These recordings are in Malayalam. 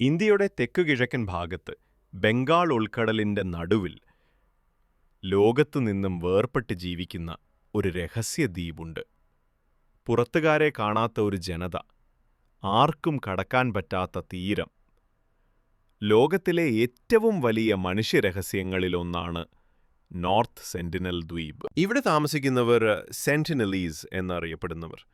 ഇന്ത്യയുടെ തെക്കുകിഴക്കൻ ഭാഗത്ത് ബംഗാൾ ഉൾക്കടലിന്റെ നടുവിൽ ലോകത്തു നിന്നും വേർപെട്ട് ജീവിക്കുന്ന ഒരു രഹസ്യ ദ്വീപുണ്ട്. പുറത്തുകാരെ കാണാത്ത ഒരു ജനത ആർക്കും കടക്കാൻ പറ്റാത്ത തീരം. ലോകത്തിലെ ഏറ്റവും വലിയ മനുഷ്യരഹസ്യങ്ങളിലൊന്നാണ് നോർത്ത് സെന്റിനൽ ദ്വീപ്. ഇവിടെ താമസിക്കുന്നവർ സെന്റിനലീസ് എന്നറിയപ്പെടുന്നവർ.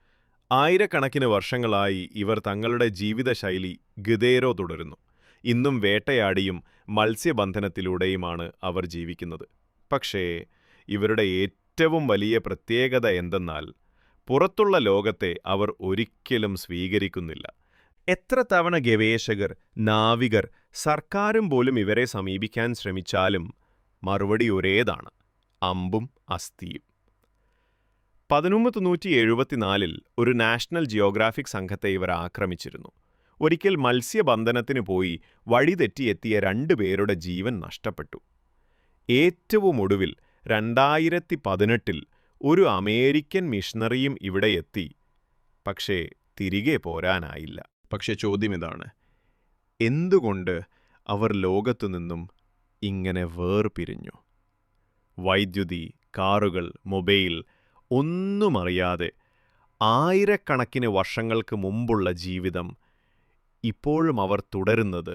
ആയിരക്കണക്കിന് വർഷങ്ങളായി ഇവർ തങ്ങളുടെ ജീവിതശൈലി ഗതേരോ തുടരുന്നു. ഇന്നും വേട്ടയാടിയും മത്സ്യബന്ധനത്തിലൂടെയുമാണ് അവർ ജീവിക്കുന്നത്. പക്ഷേ ഇവരുടെ ഏറ്റവും വലിയ പ്രത്യേകത എന്തെന്നാൽ പുറത്തുള്ള ലോകത്തെ അവർ ഒരിക്കലും സ്വീകരിക്കുന്നില്ല. എത്ര തവണ ഗവേഷകർ നാവികർ സർക്കാരും പോലും ഇവരെ സമീപിക്കാൻ ശ്രമിച്ചാലും മറുപടി ഒരേതാണ് അമ്പും അസ്ഥിയും. പതിനൊന്ന് നൂറ്റി എഴുപത്തിനാലിൽ ഒരു നാഷണൽ ജിയോഗ്രാഫിക് സംഘത്തെ ഇവർ ആക്രമിച്ചിരുന്നു. ഒരിക്കൽ മത്സ്യബന്ധനത്തിന് പോയി വഴിതെറ്റിയെത്തിയ രണ്ടുപേരുടെ ജീവൻ നഷ്ടപ്പെട്ടു. ഏറ്റവും ഒടുവിൽ രണ്ടായിരത്തി പതിനെട്ടിൽ ഒരു അമേരിക്കൻ മിഷണറിയും ഇവിടെ എത്തി. പക്ഷേ തിരികെ പോരാനായില്ല. പക്ഷേ ചോദ്യം ഇതാണ്. എന്തുകൊണ്ട് അവർ ലോകത്തു നിന്നും ഇങ്ങനെ വേർപിരിഞ്ഞു? വൈദ്യുതി കാറുകൾ മൊബൈൽ ഒന്നും അറിയാതെ ആയിരക്കണക്കിന് വർഷങ്ങൾക്ക് മുമ്പുള്ള ജീവിതം ഇപ്പോഴും അവർ തുടരുന്നത്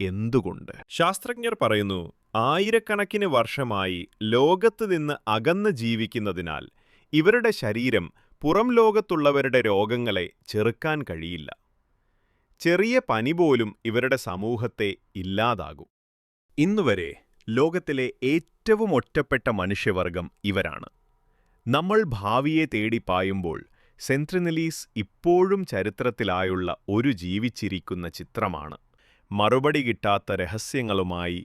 എന്തുകൊണ്ട്? ശാസ്ത്രജ്ഞർ പറയുന്നു ആയിരക്കണക്കിന് വർഷമായി ലോകത്ത് നിന്ന് അകന്ന് ജീവിക്കുന്നതിനാൽ ഇവരുടെ ശരീരം പുറം ലോകത്തുള്ളവരുടെ രോഗങ്ങളെ ചെറുക്കാൻ കഴിയില്ല. ചെറിയ പനി പോലും ഇവരുടെ സമൂഹത്തെ ഇല്ലാതാകും. ഇന്നുവരെ ലോകത്തിലെ ഏറ്റവും ഒറ്റപ്പെട്ട മനുഷ്യവർഗം ഇവരാണ്. നമ്മൾ ഭാവിയെ തേടി പായുമ്പോൾ സെൻട്രിനലീസ് ഇപ്പോഴും ചരിത്രത്തിലായുള്ള ഒരു ജീവിച്ചിരിക്കുന്ന ചിത്രമാണ്. മറുപടി കിട്ടാത്ത രഹസ്യങ്ങളുമായി